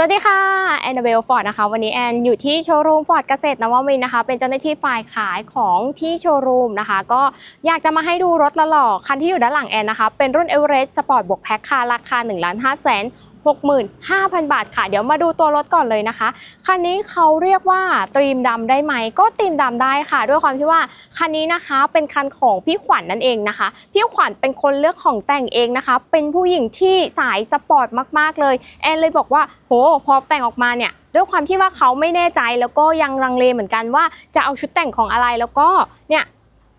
สวัสดีค่ะแอนนาเบลฟอร์ดนะคะวันนี้แอนอยู่ที่โชว์รูมฟอร์ดเกษตรนวมินนะคะ เป็นเจ้าหน้าที่ฝ่ายขายของที่โชว์รูมนะคะ ก็อยากจะมาให้ดูรถละหล่อคันที่อยู่ด้านหลังแอนนะคะ เป็นรุ่นเอเวอเรสต์สปอร์ตบวกแพ็คค่ะราคา1นึ่งล้านห้าแสน 65,000 บาทค่ะ เดี๋ยวมาดูตัวรถก่อนเลยนะคะ คันนี้เขาเรียกว่าตรีมดำได้ไหม ก็ตรีมดำได้ค่ะ ด้วยความที่ว่าคันนี้นะคะเป็นคันของพี่ขวัญนนั่นเองนะคะ พี่ขวัญเป็นคนเลือกของแต่งเองนะคะ เป็นผู้หญิงที่สายสปอร์ตมาก ๆ เลย แอนเลยบอกว่า โห พอแต่งออกมาเนี่ยด้วยความที่ว่าเขาไม่แน่ใจแล้วก็ยังลังเลเหมือนกันว่าจะเอาชุดแต่งของอะไรแล้วก็เนี่ย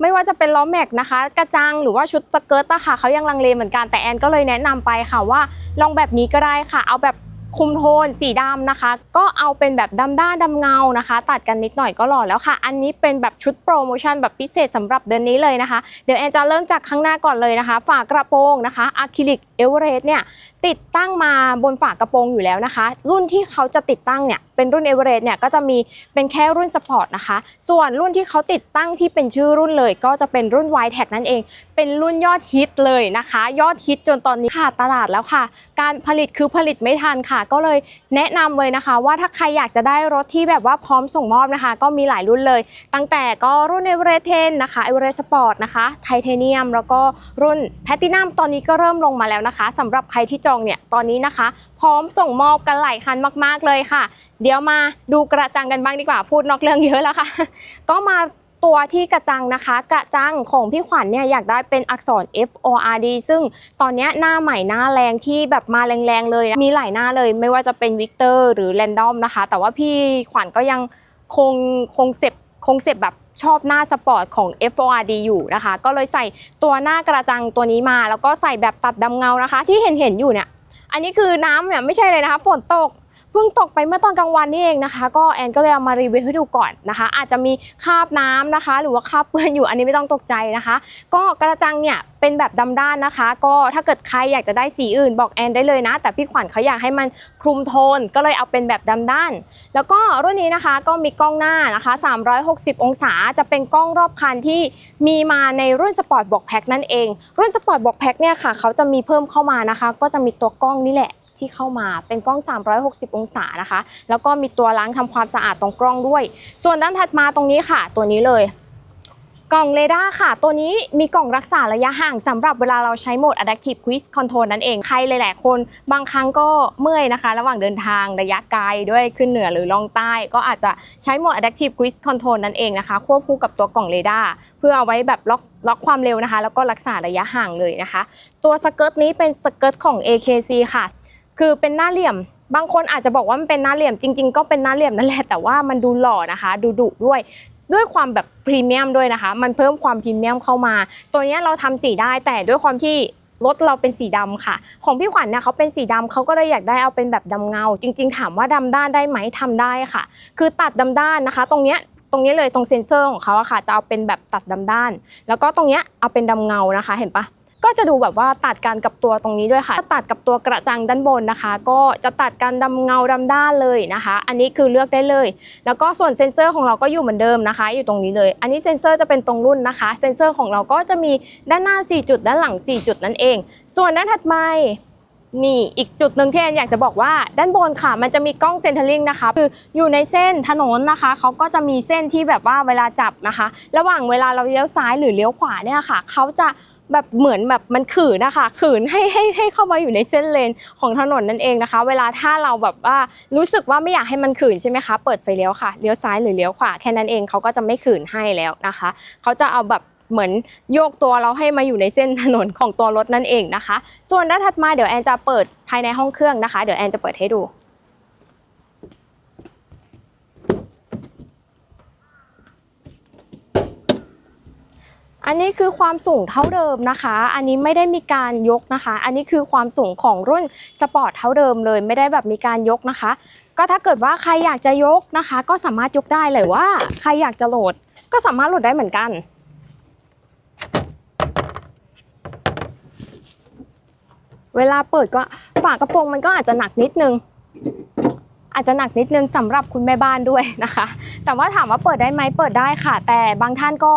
ไม่ว่าจะเป็นล้อแม็กนะคะ กระจังหรือว่าชุดสเกิร์ตอะค่ะเขายังลังเลเหมือนกันแต่แอนก็เลยแนะนำไปค่ะว่าลองแบบนี้ก็ได้ค่ะ เอาแบบคุมโทนสีดำนะคะ ก็เอาเป็นแบบดำด้านดำเงานะคะ ตัดกันนิดหน่อยก็หล่อแล้วค่ะ อันนี้เป็นแบบชุดโปรโมชั่นแบบพิเศษสำหรับเดือนนี้เลยนะคะ เดี๋ยวแอนจะเริ่มจากข้างหน้าก่อนเลยนะคะ ฝากระโปรงนะคะอะคริลิก เอเวอเรสต์เนี่ยติดตั้งมาบนฝากระโปรงอยู่แล้วนะคะ รุ่นที่เขาจะติดตั้งเนี่ยเป็นรุ่นเอเวอเรสต์เนี่ยก็จะมีเป็นแค่รุ่นสปอร์ตนะคะ ส่วนรุ่นที่เขาติดตั้งที่เป็นชื่อรุ่นเลย ก็จะเป็นรุ่น y t e c นั่นเอง เป็นรุ่นยอดฮิตเลยนะคะ ยอดฮิตจนตอนนี้ขาดตลาดแล้วค่ะ การผลิตคือผลิตไม่ทันค่ะ ก็เลยแนะนำเลยนะคะ ว่าถ้าใครอยากจะได้รถที่แบบว่าพร้อมส่งมอบนะคะ ก็มีหลายรุ่นเลย ตั้งแต่ก็รุ่นเอเวอเรสต์เทนนะคะเอเวอเรสต์สปอร์ตนะคะไทเทเนียมแล้วก็รุ่นแพตินัมตอนนี้ก็เริ่มลงมาแล้วนะคะสำหรับใครที่จองเนี่ยตอนนี้นะคะ พร้อมส่งมอบกันหลายคันมาก ๆเลยค่ะ เดี๋ยวมาดูกระจังกันบ้างดีกว่าพูดนอกเรื่องเยอะแล้วค่ะ ก็มาตัวที่กระจังนะคะ กระจังของพี่ขวัญเนี่ยอยากได้เป็นอักษร F O R D ซึ่งตอนนี้หน้าใหม่หน้าแรงที่แบบมาแรงๆเลย มีหลายหน้าเลยไม่ว่าจะเป็นวิกเตอร์หรือแรนดอมนะคะ แต่ว่าพี่ขวัญก็ยังคงคงเซ็ปคงเซ็ปแบบ ชอบหน้าสปอร์ตของ F O R D อยู่นะคะ ก็เลยใส่ตัวหน้ากระจังตัวนี้มา แล้วก็ใส่แบบตัดดำเงานะคะ ที่เห็นเห็นๆอยู่เนี่ย อันนี้คือน้ำเนี่ยไม่ใช่เลยนะคะ ฝนตก เพิ่งตกไปเมื่อตอนกลางวันนี่เองนะคะ ก็แอนก็เลยเอามารีวิวให้ดูก่อนนะคะ อาจจะมีคราบน้ำนะคะ หรือว่าคราบเปื้อนอยู่อันนี้ไม่ต้องตกใจนะคะ ก็กระจังเนี่ยเป็นแบบดำด้านนะคะ ก็ถ้าเกิดใครอยากจะได้สีอื่นบอกแอนได้เลยนะ แต่พี่ขวัญเขาอยากให้มันคลุมโทนก็เลยเอาเป็นแบบดำด้าน แล้วก็รุ่นนี้นะคะก็มีกล้องหน้านะคะ 360 องศาจะเป็นกล้องรอบคันที่มีมาในรุ่นสปอร์ตบอกแพ็คนั่นเอง รุ่นสปอร์ตบอกแพ็คเนี่ยค่ะเขาจะมีเพิ่มเข้ามานะคะ ก็จะมีตัวกล้องนี่แหละ ที่เข้ามาเป็นกล้อง 360 องศานะคะ แล้วก็มีตัวล้างทำความสะอาดตรงกล้องด้วย ส่วนด้านถัดมาตรงนี้ค่ะ ตัวนี้เลยกล่องเรดาร์ค่ะ ตัวนี้มีกล่องรักษาระยะห่างสำหรับเวลาเราใช้โหมด Adaptive Cruise Control นั่นเอง ใครหลายๆ คนบางครั้งก็เมื่อยนะคะ ระหว่างเดินทางระยะไกลด้วยขึ้นเหนือหรือลงใต้ ก็อาจจะใช้โหมด Adaptive Cruise Control นั่นเองนะคะ ควบคู่กับตัวกล่องเรดาร์เพื่อเอาไว้แบบล็อกล็อกความเร็วนะคะ แล้วก็รักษาระยะห่างเลยนะคะ ตัวสเกิร์ตนี้เป็นสเกิร์ตของ AKC ค่ะ คือเป็นหน้าเหลี่ยม บางคนอาจจะบอกว่ามันเป็นหน้าเหลี่ยมจริง ๆ ก็เป็นหน้าเหลี่ยมนั่นแหละแต่ว่ามันดูหล่อนะคะ ดูดุด้วยด้วยความแบบพรีเมียมด้วยนะคะ มันเพิ่มความพรีเมียมเข้ามา ตัวนี้เราทำสีได้แต่ด้วยความที่รถเราเป็นสีดำค่ะ ของพี่ขวัญเนี่ยเขาเป็นสีดำเขาก็เลยอยากได้เอาเป็นแบบดำเงา จริง ๆ ถามว่าดำด้านได้ไหมทำได้ค่ะ คือตัดดำด้านนะคะ ตรงเนี้ยตรงนี้เลยตรงเซ็นเซอร์ของเขาอะค่ะ จะเอาเป็นแบบตัดดำด้าน แล้วก็ตรงเนี้ยเอาเป็นดำเงานะคะ เห็นปะ ก็จะดูแบบว่าตัดกันกับตัวตรงนี้ด้วยค่ะถ้าตัดกับตัวกระจังด้านบนนะคะ ก็จะตัดกันดำเงาดำด้านเลยนะคะ อันนี้คือเลือกได้เลย แล้วก็ส่วนเซนเซอร์ของเราก็อยู่เหมือนเดิมนะคะ อยู่ตรงนี้เลย อันนี้เซนเซอร์จะเป็นตรงรุ่นนะคะ เซนเซอร์ของเราก็จะมีด้านหน้า 4 จุดด้านหลัง 4 จุดนั่นเอง ส่วนด้านถัดมานี่อีกจุดหนึ่งที่แอนอยากจะบอกว่าด้านบนค่ะ มันจะมีกล้องเซนเทอร์ลิงนะคะ คืออยู่ในเส้นถนนนะคะเขาก็จะมีเส้นที่แบบว่าเวลาจับนะคะ ระหว่างเวลาเราเลี้ยวซ้ายหรือเลี้ยวขวาเนี่ยค่ะเขาจะ แบบเหมือนแบบมันขืนนะคะขืนให้ให้ให้เข้ามาอยู่ในเส้นเลนของถนนนั่นเองนะคะ เวลาถ้าเราแบบว่ารู้สึกว่าไม่อยากให้มันขืนใช่ไหมคะเปิดไฟเลี้ยวค่ะเลี้ยวซ้ายหรือเลี้ยวขวาแค่นั้นเองเขาก็จะไม่ขืนให้แล้วนะคะเขาจะเอาแบบเหมือนโยกตัวเราให้มาอยู่ในเส้นถนนของตัวรถนั่นเองนะคะ ส่วนด้านถัดมาเดี๋ยวแอนจะเปิดภายในห้องเครื่องนะคะ เดี๋ยวแอนจะเปิดให้ดู อันนี้คือความสูงเท่าเดิมนะคะ อันนี้ไม่ได้มีการยกนะคะ อันนี้คือความสูงของรุ่นสปอร์ตเท่าเดิมเลย ไม่ได้แบบมีการยกนะคะ ก็ถ้าเกิดว่าใครอยากจะยกนะคะ ก็สามารถยกได้เลยว่า ใครอยากจะโหลด ก็สามารถโหลดได้เหมือนกันเวลาเปิดก็ฝากระโปรงมันก็อาจจะหนักนิดนึง อาจจะหนักนิดนึงสำหรับคุณแม่บ้านด้วยนะคะ แต่ว่าถามว่าเปิดได้ไหมเปิดได้ค่ะ แต่บางท่านก็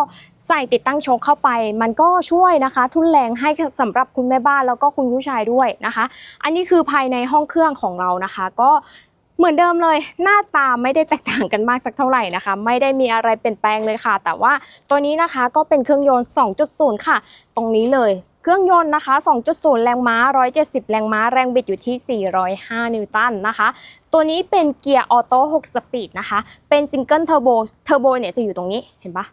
ใส่ติดตั้งโชคเข้าไป มันก็ช่วยนะคะ ทุนแรงให้สำหรับคุณแม่บ้านแล้วก็คุณผู้ชายด้วยนะคะ อันนี้คือภายในห้องเครื่องของเรานะคะ ก็เหมือนเดิมเลยหน้าตาไม่ได้แตกต่างกันมากสักเท่าไหร่นะคะ ไม่ได้มีอะไรเปลี่ยนแปลงเลยค่ะ แต่ว่าตัวนี้นะคะก็เป็นเครื่องยนต์ 2.0 ค่ะ ตรงนี้เลย เครื่องยนต์นะคะ 2.0 แรงม้า 170 แรงม้า แรงบิดอยู่ที่ 405 นิวตันนะคะ ตัวนี้เป็นเกียร์ออโต้ 6 สปีดนะคะ เป็นซิงเกิลเทอร์โบ เทอร์โบเนี่ยจะอยู่ตรงนี้ เห็นปะ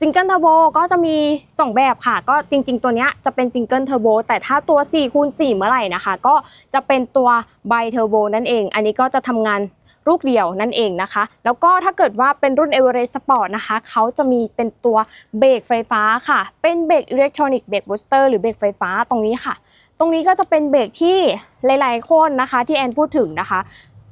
ซิงเกิลเทอร์โบก็จะมี 2 แบบค่ะ ก็จริง ๆ ตัวเนี้ยจะเป็นซิงเกิลเทอร์โบแต่ถ้าตัว4คูณ4เมื่อไหร่นะคะ ก็จะเป็นตัวไบเทอร์โบนั่นเอง อันนี้ก็จะทำงาน ลูกเดียวนั่นเองนะคะ แล้วก็ถ้าเกิดว่าเป็นรุ่น e v e r e s t Sport นะคะเขาจะมีเป็นตัวเบรกไฟฟ้าค่ะ เป็นเบรกอิเล็กทรอนิกส์เบรกบูสเตอร์หรือเบรกไฟฟ้าตรงนี้ค่ะ ตรงนี้ก็จะเป็นเบรกที่หลายๆคนนะคะที่แอนพูดถึงนะคะ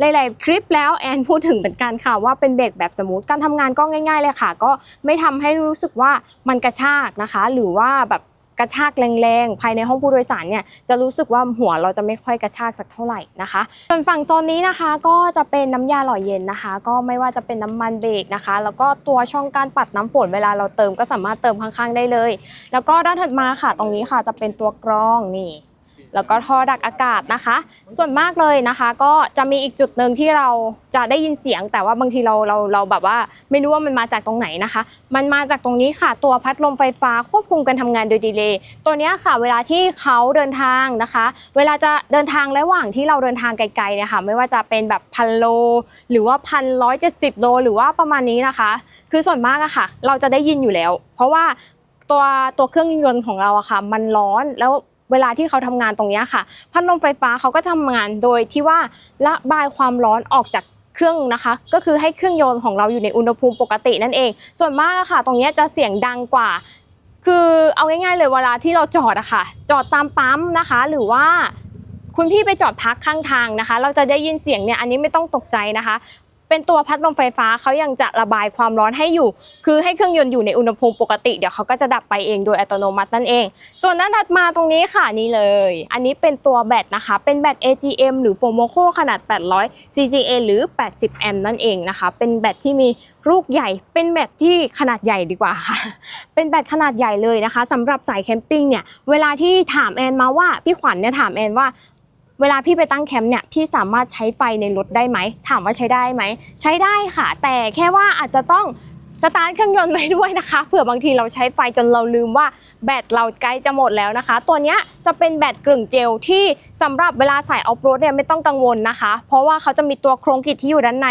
หลายๆคลิปแล้วแอนพูดถึงเหมือนกันค่ะว่าเป็นเบรกแบบสมูทการทำงานก็ง่าย ๆ เลยค่ะ ก็ไม่ทำให้รู้สึกว่ามันกระชากนะคะ หรือว่าแบบ ระชากแรงๆ ภายในห้องผู้โดยสารเนี่ยจะรู้สึกว่าหัวเราจะไม่ค่อยกระชากสักเท่าไหร่นะคะส่วนฝั่งโซนนี้นะคะก็จะเป็นน้ำยาหล่อเย็นนะคะ ก็ไม่ว่าจะเป็นน้ำมันเบรกนะคะ แล้วก็ตัวช่องการปัดน้ำฝนเวลาเราเติมก็สามารถเติมข้างๆได้เลย แล้วก็ด้านถัดมาค่ะ ตรงนี้ค่ะจะเป็นตัวกรองนี่ แล้วก็ท่อดักอากาศนะคะ ส่วนมากเลยนะคะ ก็จะมีอีกจุดหนึ่งที่เราจะได้ยินเสียง แต่ว่าบางทีเราเราเราแบบว่าไม่รู้ว่ามันมาจากตรงไหนนะคะ มันมาจากตรงนี้ค่ะ ตัวพัดลมไฟฟ้าควบคุมการทำงานโดยดีเลย์ตัวนี้ค่ะ เวลาที่เขาเดินทางนะคะ เวลาจะเดินทางระหว่างที่เราเดินทางไกลๆเนี่ยค่ะ ไม่ว่าจะเป็นแบบพันโล หรือว่าพันร้อยเจ็ดสิบโลหรือว่าประมาณนี้นะคะ คือส่วนมากอะค่ะ เราจะได้ยินอยู่แล้ว เพราะว่าตัวตัวเครื่องยนต์ของเราอะค่ะ มันร้อนแล้ว เวลาที่เขาทำงานตรงนี้ค่ะ พัดลมไฟฟ้าเขาก็ทำงานโดยที่ว่าระบายความร้อนออกจากเครื่องนะคะ ก็คือให้เครื่องยนต์ของเราอยู่ในอุณหภูมิปกตินั่นเอง ส่วนมากค่ะ ตรงนี้จะเสียงดังกว่า คือเอาง่ายๆเลยเวลาที่เราจอดอะค่ะ จอดตามปั๊มนะคะ หรือว่าคุณพี่ไปจอดพักข้างทางนะคะ เราจะได้ยินเสียงเนี่ย อันนี้ไม่ต้องตกใจนะคะ เป็นตัวพัดลมไฟฟ้าเขายังจะระบายความร้อนให้อยู่ คือให้เครื่องยนต์อยู่ในอุณหภูมิปกติเดี๋ยวเขาก็จะดับไปเองโดยอัตโนมัตินั่นเอง ส่วนด้านถัดมาตรงนี้ค่ะนี่เลย อันนี้เป็นตัวแบตนะคะ เป็นแบต AGM หรือ Fomoco ขนาด 800 CCA หรือ 80 แอมป์นั่นเองนะคะ เป็นแบตที่มีลูกใหญ่ เป็นแบตที่ขนาดใหญ่ดีกว่าค่ะ เป็นแบตขนาดใหญ่เลยนะคะสำหรับสายแคมปิ้งเนี่ย เวลาที่ถามแอนมาว่า พี่ขวัญเนี่ยถามแอนว่า เวลาพี่ไปตั้งแคมป์เนี่ยพี่สามารถใช้ไฟในรถได้ไหม ถามว่าใช้ได้ไหม ใช้ได้ค่ะ แต่แค่ว่าอาจจะต้องสตาร์ทเครื่องยนต์ไว้ด้วยนะคะเผื่อบางทีเราใช้ไฟจนเราลืมว่าแบตเราใกล้จะหมดแล้วนะคะ ตัวเนี้ยจะเป็นแบตกลึ่งเจลที่สำหรับเวลาใส่ออฟโรดเนี่ยไม่ต้องกังวลนะคะ เพราะว่าเขาจะมีตัวโครงกริดที่อยู่ด้านใน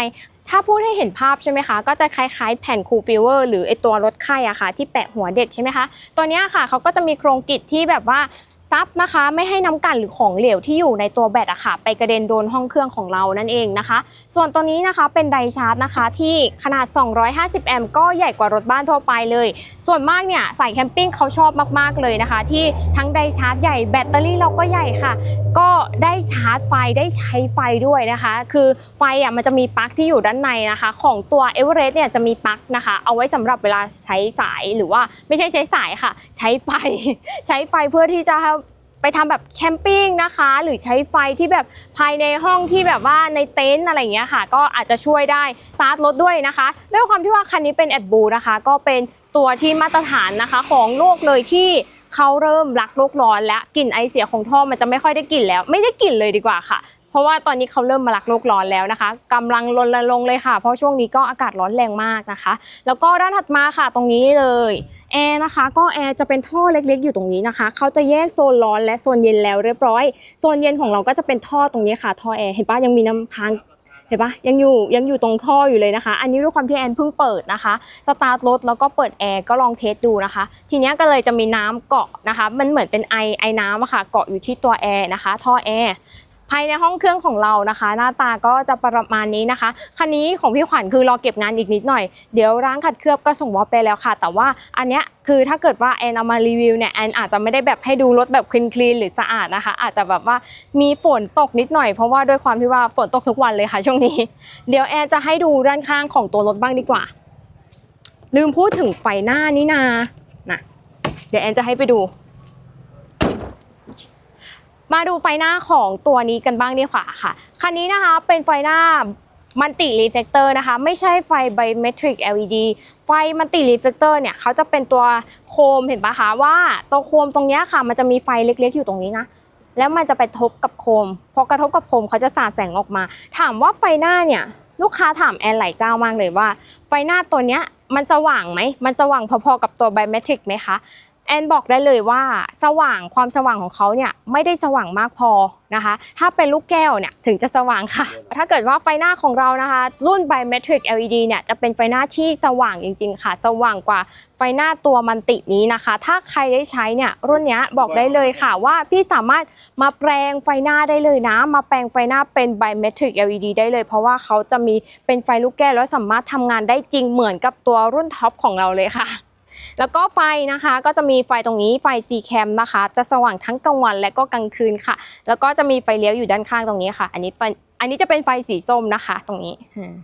ถ้าพูดให้เห็นภาพใช่ไหมคะ ก็จะคล้ายๆ แผ่นคูลฟิลเวอร์หรือไอตัวรถไข่อะค่ะที่แปะหัวเด็กใช่ไหมคะตัวเนี้ยค่ะเขาก็จะมีโครงกริดที่แบบว่า ซับนะคะ ไม่ให้น้ำกันหรือของเหลวที่อยู่ในตัวแบตอะค่ะ ไปกระเด็นโดนห้องเครื่องของเรานั่นเองนะคะ ส่วนตัวนี้นะคะเป็นไดชาร์จนะคะ ที่ขนาด 250 แอมป์ก็ใหญ่กว่ารถบ้านทั่วไปเลย ส่วนมากเนี่ยสายแคมปิ้งเขาชอบมาก ๆเลยนะคะ ที่ทั้งไดชาร์จใหญ่แบตเตอรี่เราก็ใหญ่ค่ะ ก็ได้ชาร์จไฟได้ใช้ไฟด้วยนะคะ คือไฟอะมันจะมีปลั๊กที่อยู่ด้านในนะคะ ของตัวเอเวอเรสต์เนี่ยจะมีปลั๊กนะคะ เอาไว้สำหรับเวลาใช้สายหรือว่าไม่ใช่ใช้สายค่ะ ใช้ไฟ ใช้ไฟเพื่อที่จะ ไปทำแบบแคมปิ้งนะคะ หรือใช้ไฟที่แบบภายในห้องที่แบบว่าในเต็นท์อะไรอย่างเงี้ยค่ะ ก็อาจจะช่วยได้สตาร์ทรถด้วยนะคะ ด้วยความที่ว่าคันนี้เป็นแอดบูนะคะ ก็เป็นตัวที่มาตรฐานนะคะของโลกเลยที่เขาเริ่มรักโลกร้อน และกลิ่นไอเสียของท่อมันจะไม่ค่อยได้กลิ่นแล้ว ไม่ได้กลิ่นเลยดีกว่าค่ะ เพราะว่าตอนนี้เขาเริ่มมารักโลกร้อนแล้วนะคะกำลังรณรงค์เลยค่ะ เพราะช่วงนี้ก็อากาศร้อนแรงมากนะคะ แล้วก็ด้านถัดมาค่ะตรงนี้เลยแอร์นะคะก็แอร์จะเป็นท่อเล็กๆ อยู่ตรงนี้นะคะเขาจะแยกโซนร้อนและโซนเย็นแล้วเรียบร้อย โซนเย็นของเราก็จะเป็นท่อตรงนี้ค่ะท่อแอร์เห็นปะยังมีน้ำค้างเห็นปะยังอยู่ยังอยู่ตรงท่ออยู่เลยนะคะ อันนี้ด้วยความที่แอนเพิ่งเปิดนะคะสตาร์ทรถแล้วก็เปิดแอร์ก็ลองเทสดูนะคะ ทีนี้ก็เลยจะมีน้ำเกาะนะคะ มันเหมือนเป็นไอไอน้ำอะค่ะเกาะอยู่ที่ตัวแอร์นะคะ ท่อแอร์ ภายในห้องเครื่องของเรานะคะ หน้าตาก็จะประมาณนี้นะคะ คันนี้ของพี่ขวัญคือรอเก็บงานอีกนิดหน่อย เดี๋ยวร้างขัดเคลือบก็ส่งมอบไปแล้วค่ะ แต่ว่าอันเนี้ยคือถ้าเกิดว่าแอนเอามารีวิวเนี่ยแอนอาจจะไม่ได้แบบให้ดูรถแบบคลีนคลีนหรือสะอาดนะคะ อาจจะแบบว่ามีฝนตกนิดหน่อยเพราะว่าด้วยความที่ว่าฝนตกทุกวันเลยค่ะ ช่วงนี้ เดี๋ยวแอนจะให้ดูด้านข้างของตัวรถบ้างดีกว่า ลืมพูดถึงไฟหน้านี่นานะเดี๋ยวแอนจะให้ไปดู มาดูไฟหน้าของตัวนี้กันบ้างดีกว่าค่ะ คันนี้นะคะเป็นไฟหน้ามันติรีเฟกเตอร์นะคะ ไม่ใช่ไฟไบเมทริก LED ไฟมันติรีเฟกเตอร์เนี่ยเขาจะเป็นตัวโคมเห็นปะคะว่าตัวโคมตรงนี้ค่ะ มันจะมีไฟเล็กๆอยู่ตรงนี้นะ แล้วมันจะไปทบกับโคมพอกระทบกับโคมเขาจะสาดแสงออกมา ถามว่าไฟหน้าเนี่ยลูกค้าถามแอนหลายเจ้ามากเลยว่า ไฟหน้าตัวเนี้ยมันสว่างไหมมันสว่างพอๆกับตัวไบเมทริกไหมคะ แอนบอกได้เลยว่าสว่างความสว่างของเขาเนี่ยไม่ได้สว่างมากพอนะคะ ถ้าเป็นลูกแก้วเนี่ยถึงจะสว่างค่ะ ถ้าเกิดว่าไฟหน้าของเรานะคะ รุ่น Biometric LED เนี่ยจะเป็นไฟหน้าที่สว่างจริง ๆ ค่ะ สว่างกว่าไฟหน้าตัวมันตินี้นะคะ ถ้าใครได้ใช้เนี่ยรุ่นเนี้ยบอกได้เลยค่ะว่าพี่สามารถมาแปลงไฟหน้าได้เลยนะ มาแปลงไฟหน้าเป็น Biometric LED ได้เลย เพราะว่าเขาจะมีเป็นไฟลูกแก้วแล้วสามารถทำงานได้จริงเหมือนกับตัวรุ่นท็อปของเราเลยค่ะ แล้วก็ไฟนะคะก็จะมีไฟตรงนี้ไฟ C cam นะคะ จะสว่างทั้งกลางวันและก็กลางคืนค่ะ แล้วก็จะมีไฟเลี้ยวอยู่ด้านข้างตรงนี้ค่ะ อันนี้ไฟอันนี้จะเป็นไฟสีส้มนะคะ ตรงนี้อืม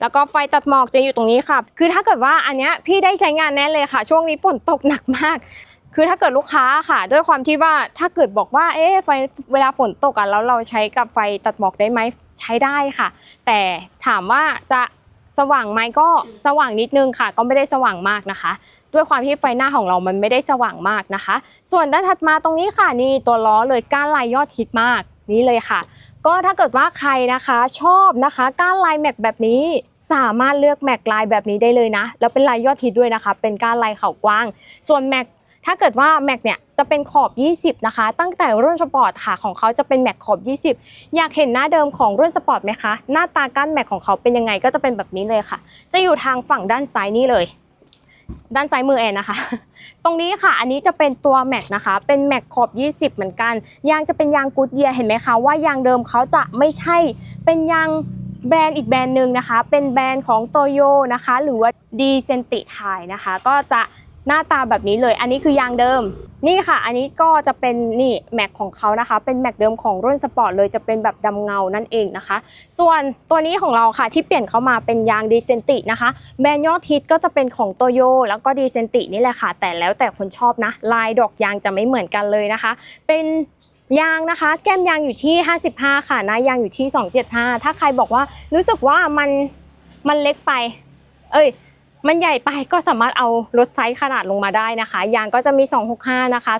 แล้วก็ไฟตัดหมอกจะอยู่ตรงนี้ค่ะ คือถ้าเกิดว่าอันเนี้ยพี่ได้ใช้งานแน่เลยค่ะ ช่วงนี้ฝนตกหนักมาก คือถ้าเกิดลูกค้าค่ะ ด้วยความที่ว่าถ้าเกิดบอกว่า เอ๊ะไฟเวลาฝนตกอะแล้วเราใช้กับไฟตัดหมอกได้ไหมใช้ได้ค่ะ แต่ถามว่าจะ สว่างไหมก็สว่างนิดนึงค่ะ ก็ไม่ได้สว่างมากนะคะ ด้วยความที่ไฟหน้าของเรามันไม่ได้สว่างมากนะคะ ส่วนด้านถัดมาตรงนี้ค่ะนี่ตัวล้อเลยก้านลายยอดฮิตมากนี่เลยค่ะ ก็ถ้าเกิดว่าใครนะคะชอบนะคะก้านลายแม็กแบบนี้สามารถเลือกแม็กลายแบบนี้ได้เลยนะแล้วเป็นลายยอดฮิตด้วยนะคะ เป็นก้านลายเขากว้าง ส่วนแม็ก ถ้าเกิดว่าแม็กเนี่ยจะเป็นขอบ 20 นะคะ ตั้งแต่รุ่นสปอร์ตค่ะของเขาจะเป็นแม็กขอบ 20 อยากเห็นหน้าเดิมของรุ่นสปอร์ตไหมคะ หน้าตาก้านแม็กของเขาเป็นยังไงก็จะเป็นแบบนี้เลยค่ะ จะอยู่ทางฝั่งด้านซ้ายนี่เลย ด้านซ้ายมือแอนนะคะ ตรงนี้ค่ะอันนี้จะเป็นตัวแม็กนะคะ เป็นแม็กขอบ 20 เหมือนกัน ยางจะเป็นยางกูดเยียเห็นไหมคะว่ายางเดิมเขาจะไม่ใช่เป็นยางแบรนด์อีกแบรนด์หนึ่งนะคะ เป็นแบรนด์ของโตโยนะคะ หรือว่าดีเซนติไทยนะคะ ก็จะ หน้าตาแบบนี้เลย อันนี้คือยางเดิม นี่ค่ะ อันนี้ก็จะเป็นนี่แม็กของเขานะคะ เป็นแม็กเดิมของรุ่นสปอร์ตเลยจะเป็นแบบดำเงานั่นเองนะคะ ส่วนตัวนี้ของเราค่ะที่เปลี่ยนเข้ามาเป็นยางดีเซนตินะคะแบรนยอดฮิตก็จะเป็นของโตโยแล้วก็ดีเซนตินี่แหละค่ะ แต่แล้วแต่คนชอบนะ ลายดอกยางจะไม่เหมือนกันเลยนะคะ เป็นยางนะคะ แก้มยางอยู่ที่ 55 ค่ะหนะยางอยู่ที่ 275 ถ้าใครบอกว่ารู้สึกว่ามันมันเล็กไป เอ้ย มันใหญ่ไปก็สามารถเอาลดไซส์ขนาดลงมาได้นะคะ ยางก็จะมี 265 นะคะ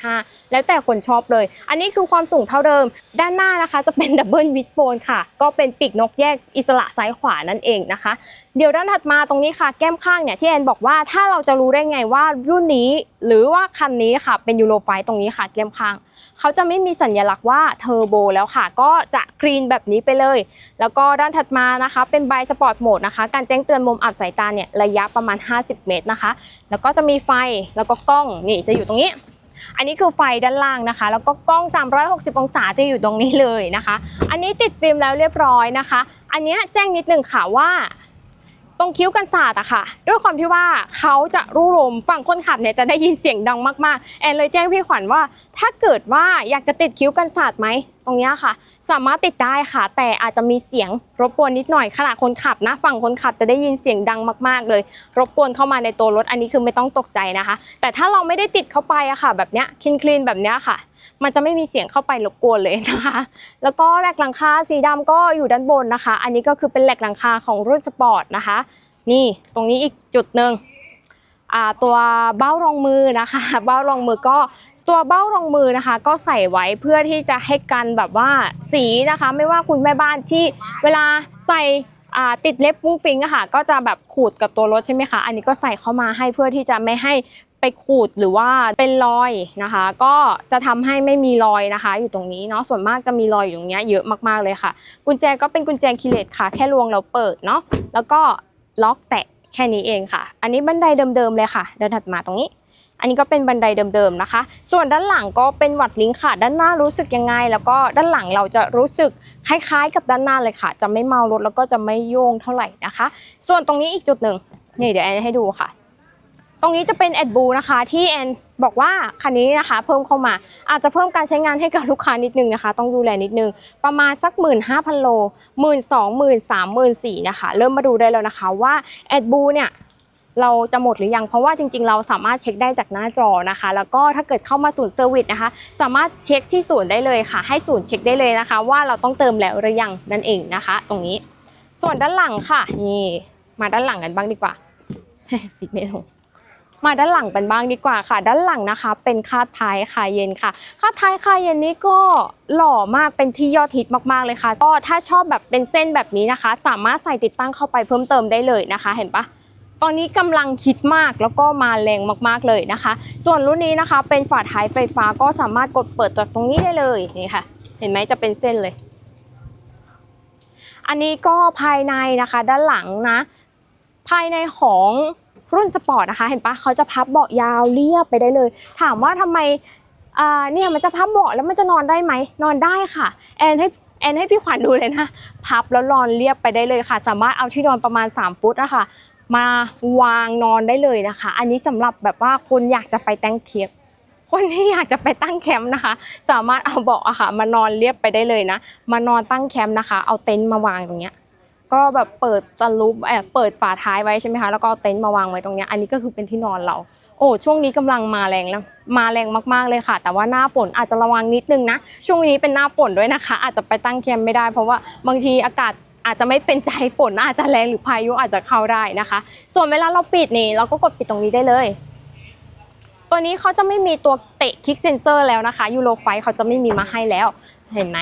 275 แล้วแต่คนชอบเลย อันนี้คือความสูงเท่าเดิม ด้านหน้านะคะจะเป็นดับเบิลวิสโ n นค่ะ ก็เป็นปีกนกแยกอิสระซ้ายขวานั่นเองนะคะ เดี๋ยวด้านถัดมาตรงนี้ค่ะแก้มข้างเนี่ยที่แอนบอกว่าถ้าเราจะรู้ได้ไงว่ารุ่นนี้ หรือว่าคันนี้ค่ะเป็นยูโรไฟตรงนี้ค่ะแก้มข้าง เขาจะไม่มีสัญลักษณ์ว่าเทอร์โบแล้วค่ะ ก็จะกรีนแบบนี้ไปเลย แล้วก็ด้านถัดมานะคะ เป็นไบสปอร์ตโหมดนะคะ การแจ้งเตือนมุมอับสายตาเนี่ยระยะประมาณ 50 เมตรนะคะ แล้วก็จะมีไฟแล้วก็กล้องนี่จะอยู่ตรงนี้อันนี้คือไฟด้านล่างนะคะ แล้วก็กล้อง 360 องศาจะอยู่ตรงนี้เลยนะคะ อันนี้ติดฟิล์มแล้วเรียบร้อยนะคะ อันนี้แจ้งนิดนึงค่ะว่า ตรงคิ้วกันศาสตร์อะค่ะ ด้วยความที่ว่าเขาจะรู้ลมฝั่งคนขับเนี่ยจะได้ยินเสียงดังมากๆ แอนเลยแจ้งพี่ขวัญว่า ถ้าเกิดว่าอยากจะติดคิ้วกันศาสตร์ไหม ตรงนี้ค่ะ สามารถติดได้ค่ะ แต่อาจจะมีเสียงรบกวนนิดหน่อยขณะคนขับนะฝั่งคนขับจะได้ยินเสียงดังมากๆ เลย รบกวนเข้ามาในตัวรถอันนี้คือไม่ต้องตกใจนะคะ แต่ถ้าเราไม่ได้ติดเข้าไปอะค่ะ แบบเนี้ยคินคลีนแบบเนี้ยค่ะ มันจะไม่มีเสียงเข้าไปรบกวนเลยนะคะ แล้วก็แหลกหลังคาสีดำก็อยู่ด้านบนนะคะ อันนี้ก็คือเป็นแหลกหลังคาของรุ่นสปอร์ตนะคะ นี่ตรงนี้อีกจุดหนึ่ง ตัวเบ้ารองมือนะคะ เบ้ารองมือก็ตัวเบ้ารองมือนะคะ ก็ใส่ไว้เพื่อที่จะให้กันแบบว่าสีนะคะ ไม่ว่าคุณแม่บ้านที่เวลาใส่ติดเล็บฟุ้งฟิงอะค่ะก็จะแบบขูดกับตัวรถใช่ไหมคะอันนี้ก็ใส่เข้ามาให้เพื่อที่จะไม่ให้ไปขูดหรือว่าเป็นรอยนะคะ ก็จะทำให้ไม่มีรอยนะคะ อยู่ตรงนี้เนาะส่วนมากจะมีรอยอยู่ตรงเนี้ยเยอะมากๆเลยค่ะ กุญแจก็เป็นกุญแจคีเลตค่ะ แค่ลวงเราเปิดเนาะแล้วก็ล็อกแตะแค่นี้เองค่ะ อันนี้บันไดเดิมๆเลยค่ะ เดินถัดมาตรงนี้ อันนี้ก็เป็นบันไดเดิมๆนะคะ ส่วนด้านหลังก็เป็นวัดลิงค่ะ ด้านหน้ารู้สึกยังไง แล้วก็ด้านหลังเราจะรู้สึกคล้ายๆ กับด้านหน้าเลยค่ะ จะไม่เมารถแล้วก็จะไม่โยงเท่าไหร่นะคะ ส่วนตรงนี้อีกจุดหนึ่งนี่เดี๋ยวแอนให้ดูค่ะ ตรงนี้จะเป็นแอดบูนะคะที่แอนบอกว่าคันนี้นะคะเพิ่มเข้ามาอาจจะเพิ่มการใช้งานให้กับลูกค้านิดนึงนะคะ ต้องดูแลนิดนึง ประมาณสัก 15,000 โล 1 2 0 0 0 3 0 0 0 0นะคะ เริ่มมาดูได้แล้วนะคะว่าแอดบูเนี่ย เราจะหมดหรือยัง เพราะว่าจริง ๆ เราสามารถเช็คได้จากหน้าจอนะคะ แล้วก็ถ้าเกิดเข้ามาศูนย์เซอร์วิสนะคะ สามารถเช็คที่ศูนย์ได้เลยค่ะ ให้ศูนย์เช็คได้เลยนะคะ ว่าเราต้องเติมแล้วหรือยังนั่นเองนะคะ ตรงนี้ ส่วนด้านหลังค่ะนี่มาด้านหลังกันบ้างดีกว่าปิดไม่ลงมาด้านหลังกันบ้างดีกว่าค่ะ ด้านหลังนะคะ เป็นคาดท้ายคาเย็นค่ะคาดท้ายคาเย็นนี้ก็หล่อมากเป็นที่ยอดฮิตมากๆเลยค่ะก็ถ้าชอบแบบเป็นเส้นแบบนี้นะคะ สามารถใส่ติดตั้งเข้าไปเพิ่มเติมได้เลยนะคะ เห็นปะ ตอนนี้กำลังฮิตมากแล้วก็มาแรงมากๆเลยนะคะ ส่วนรุ่นนี้นะคะเป็นฝาท้ายไฟฟ้าก็สามารถกดเปิดจากตรงนี้ได้เลยนี่ค่ะ เห็นไหมจะเป็นเส้นเลย อันนี้ก็ภายในนะคะด้านหลังนะ ภายในของรุ่นสปอร์ตนะคะ เห็นปะเขาจะพับเบาะยาวเรียบไปได้เลย ถามว่าทำไมอ่าเนี่ยมันจะพับเบาะแล้วมันจะนอนได้ไหมนอนได้ค่ะ แอนให้แอนให้พี่ขวัญดูเลยนะ พับแล้วนอนเรียบไปได้เลยค่ะ สามารถเอาที่นอนประมาณ 3 ฟุตนะคะ มาวางนอนได้เลยนะคะ อันนี้สำหรับแบบว่าคนอยากจะไปตั้งเคียบคนที่อยากจะไปตั้งแคมป์นะคะ สามารถเอาเบาะอะค่ะ มานอนเรียบไปได้เลยนะ มานอนตั้งแคมป์นะคะ เอาเต็นท์มาวางตรงเนี้ยก็แบบเปิดตะลุบแอบเปิดฝาท้ายไว้ใช่ไหมคะแล้วก็เอาเต็นท์มาวางไว้ตรงเนี้ยอันนี้ก็คือเป็นที่นอนเรา โอ้ช่วงนี้กำลังมาแรงแล้วมาแรงมากๆเลยค่ะ แต่ว่าหน้าฝนอาจจะระวังนิดนึงนะช่วงนี้เป็นหน้าฝนด้วยนะคะ อาจจะไปตั้งแคมป์ไม่ได้ เพราะว่าบางทีอากาศ อาจจะไม่เป็นใจฝนอาจจะแรงหรือพายุอาจจะเข้าได้นะคะ ส่วนเวลาเราปิดนี่เราก็กดปิดตรงนี้ได้เลย ตัวนี้เขาจะไม่มีตัวเตะคลิกเซนเซอร์แล้วนะคะยูโรไฟเขาจะไม่มีมาให้แล้วเห็นไหม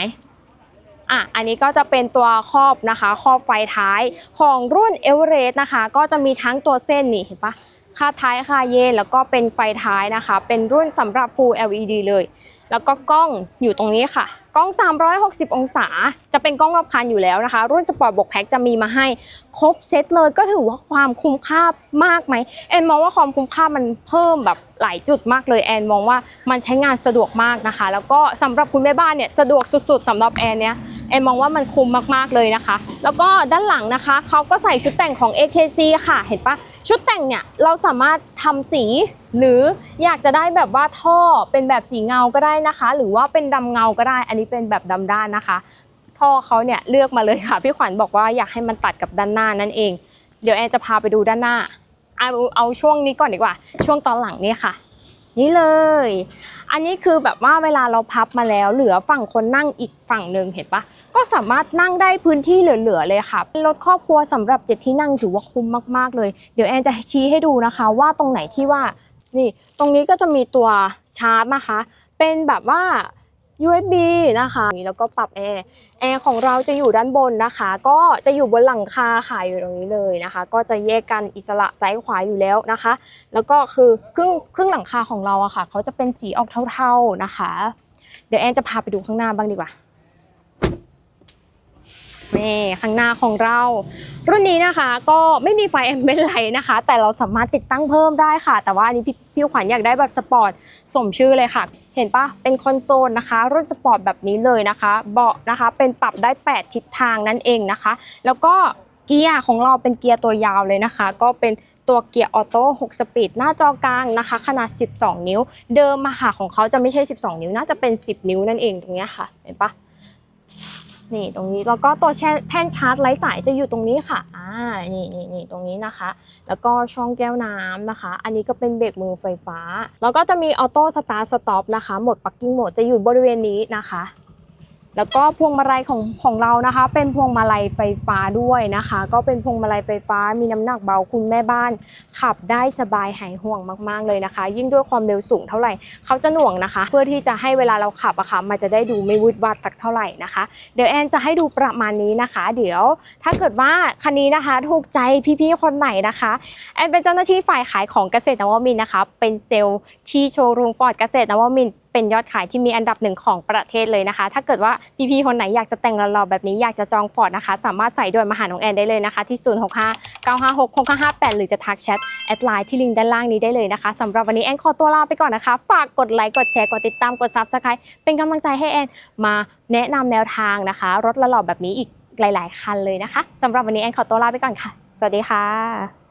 อะ อันนี้ก็จะเป็นตัวครอบนะคะ ครอบไฟท้ายของรุ่นเอเวอเรสต์นะคะ ก็จะมีทั้งตัวเส้นนี่เห็นปะคาท้ายคาเยนแล้วก็เป็นไฟท้ายนะคะ เป็นรุ่นสำหรับ Full LED เลย แล้วก็กล้องอยู่ตรงนี้ค่ะ กล้อง 360 องศา จะเป็นกล้องรอบคันอยู่แล้วนะคะ รุ่นสปอร์ตบวกแพ็กจะมีมาให้ครบเซตเลยก็ถือว่าความคุ้มค่ามากไหมแอนมองว่าความคุ้มค่ามันเพิ่มแบบหลายจุดมากเลยแอนมองว่ามันใช้งานสะดวกมากนะคะ แล้วก็สำหรับคุณแม่บ้านเนี่ยสะดวกสุด ๆสำหรับแอนเนี่ยแอนมองว่ามันคุ้มมากๆเลยนะคะ แล้วก็ด้านหลังนะคะเขาก็ใส่ชุดแต่งของ AKC ค่ะเห็นปะชุดแต่งเนี่ยเราสามารถทำสีหรืออยากจะได้แบบว่าท่อเป็นแบบสีเงาก็ได้นะคะ หรือว่าเป็นดำเงาก็ได้อันนี้เป็นแบบดำด้านนะคะท่อเขาเนี่ยเลือกมาเลยค่ะ พี่ขวัญบอกว่าอยากให้มันตัดกับด้านหน้านั่นเอง เดี๋ยวแอนจะพาไปดูด้านหน้าเอาเอาช่วงนี้ก่อนดีกว่า ช่วงตอนหลังนี่ค่ะ นี่เลย อันนี้คือแบบว่าเวลาเราพับมาแล้วเหลือฝั่งคนนั่งอีกฝั่งหนึ่งเห็นปะก็สามารถนั่งได้พื้นที่เหลือๆเลยค่ะเป็นรถครอบครัวสำหรับเจ็ดที่นั่งถือว่าคุ้มมากๆเลย เดี๋ยวแอนจะชี้ให้ดูนะคะ ว่าตรงไหนที่ว่านี่ตรงนี้ก็จะมีตัวชาร์จนะคะ เป็นแบบว่า USB นะคะแล้วก็ปรับแอร์ แอร์ของเราจะอยู่ด้านบนนะคะ ก็จะอยู่บนหลังคาค่ะอยู่ตรงนี้เลยนะคะ ก็จะแยกกันอิสระซ้ายขวาอยู่แล้วนะคะ แล้วก็คือครึ่งครึ่งหลังคาของเราอะค่ะ เขาจะเป็นสีออกเทาๆนะคะ เดี๋ยวแอนจะพาไปดูข้างหน้าบ้างดีกว่า นี่ข้างหน้าของเรา รุ่นนี้นะคะก็ไม่มีไฟแอมเบนไลท์นะคะ แต่เราสามารถติดตั้งเพิ่มได้ค่ะ แต่ว่าอันนี้พี่พี่ขวัญอยากได้แบบสปอร์ตสมชื่อเลยค่ะ เห็นปะเป็นคอนโซลนะคะ รุ่นสปอร์ตแบบนี้เลยนะคะ เบาะนะคะเป็นปรับได้ 8 ทิศทางนั่นเองนะคะ แล้วก็เกียร์ของเราเป็นเกียร์ตัวยาวเลยนะคะ ก็เป็นตัวเกียร์ออโต้ 6 สปีด หน้าจอกลางนะคะ ขนาด 12 นิ้ว เดิมมาค่ะของเขาจะไม่ใช่ 12 นิ้ว น่าจะเป็น 10 นิ้วนั่นเองตรงเนี้ยค่ะ เห็นปะ นี่ตรงนี้แล้วก็ตัวแท่นชาร์จไร้สายจะอยู่ตรงนี้ค่ะอ่านี่นี่นี่ตรงนี้นะคะ แล้วก็ช่องแก้วน้ำนะคะ อันนี้ก็เป็นเบรกมือไฟฟ้า แล้วก็จะมีออโต้สตาร์ทสต็อปนะคะโหมดปักกิ้งโหมดจะอยู่บริเวณนี้นะคะ แล้วก็พวงมาลัยของของเรานะคะ เป็นพวงมาลัยไฟฟ้าด้วยนะคะ ก็เป็นพวงมาลัยไฟฟ้ามีน้ำหนักเบาคุณแม่บ้าน ขับได้สบายหายห่วงมากๆเลยนะคะ ยิ่งด้วยความเร็วสูงเท่าไหร่เขาจะหน่วงนะคะ เพื่อที่จะให้เวลาเราขับอะค่ะมันจะได้ดูไม่วุดวาดสักเท่าไหร่นะคะ เดี๋ยวแอนจะให้ดูประมาณนี้นะคะ เดี๋ยว ถ้าเกิดว่าคันนี้นะคะถูกใจพี่ๆคนไหนนะคะแอนเป็นเจ้าหน้าที่ฝ่ายขายของเกษตรนวมินนะคะ เป็นเซลล์ที่โชว์รูมฟอร์ดเกษตรนวมิน เป็นยอดขายที่มีอันดับหนึ่งของประเทศเลยนะคะ ถ้าเกิดว่าพี่ๆคนไหนอยากจะแต่งหล่อๆแบบนี้อยากจะจองฟอร์ดนะคะ สามารถใส่ด่วนมาหาน้องแอนได้เลยนะคะ ที่ 0 6 5 9 5 6 6 5 5 8หรือจะทักแชทแอดไลน์ที่ลิงก์ด้านล่างนี้ได้เลยนะคะสำหรับวันนี้แอนขอตัวลาไปก่อนนะคะ ฝากกดไลค์กดแชร์กดติดตามกด Subscribe เป็นกำลังใจให้แอนมาแนะนำแนวทางนะคะ รถหล่อๆแบบนี้อีกหลาย ๆ คันเลยนะคะสำหรับวันนี้แอนขอตัวลาไปก่อนค่ะ สวัสดีค่ะ